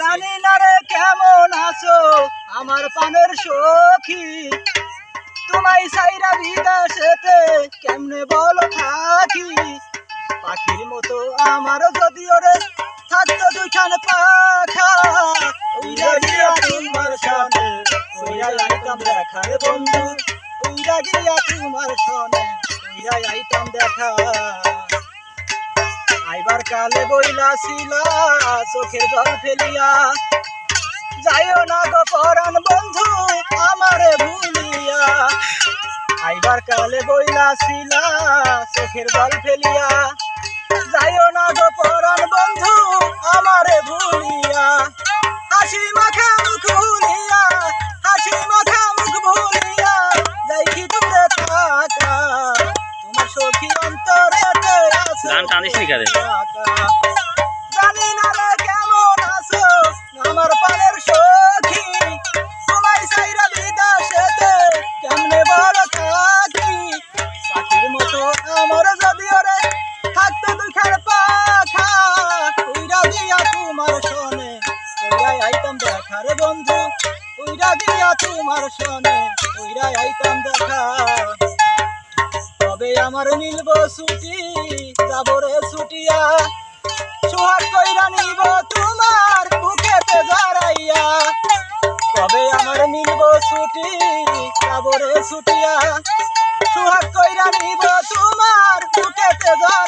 জানি না রে কেমন আছো, আমার পানের সখী। তোমায় সাইরা বিদেশেতে কেমনে বলো থাকি? পাখির মতো আমার যদিও রে থাকতো দুইখান পাখা। উইরা গিয়া তোমার সনে উইরা আইতাম দেখা রে বন্ধু। উইরা গিয়া তোমার সনে উইরা আইতাম দেখা আইবার কালে বইলা ছিলা, চোখের জল ফেলিয়া। যাইও না গো পরাণ বন্ধু, আমারে ভুলিয়া। আইবার কালে বইলা ছিলা, চোখের জল ফেলিয়া। যাইও না গো পরাণ বন্ধু, আমারে ভুলিয়া। হাসি মাখা মুখ ভুলিয়া, হাসি মাখা মুখ ভুলিয়া। যাই কি দূরে থাকা, তোমার সখী গান টানিস নি কারে? জানি না রে কেমন আছো, আমার পানের সখী। তোমায় সাইরা বিদেশেতে কেমনে থাকি? মতো আমার দুখার পাখা। উইরা দিয়া তোমার সনে, উইরাই আইতাম দেখার বন্ধু। উইরা দিয়া তোমার সনে আইতাম আমার মিলব ছুটি, যাব রে ছুটিয়া। সোহাগ কইরা নিব তোমার বুকেতে জড়াইয়া। তবে আমার নিলব ছুটি, যাব রে ছুটিয়া। সোহাগ কইরা নিব তোমার বুকেতে জড়াইয়া।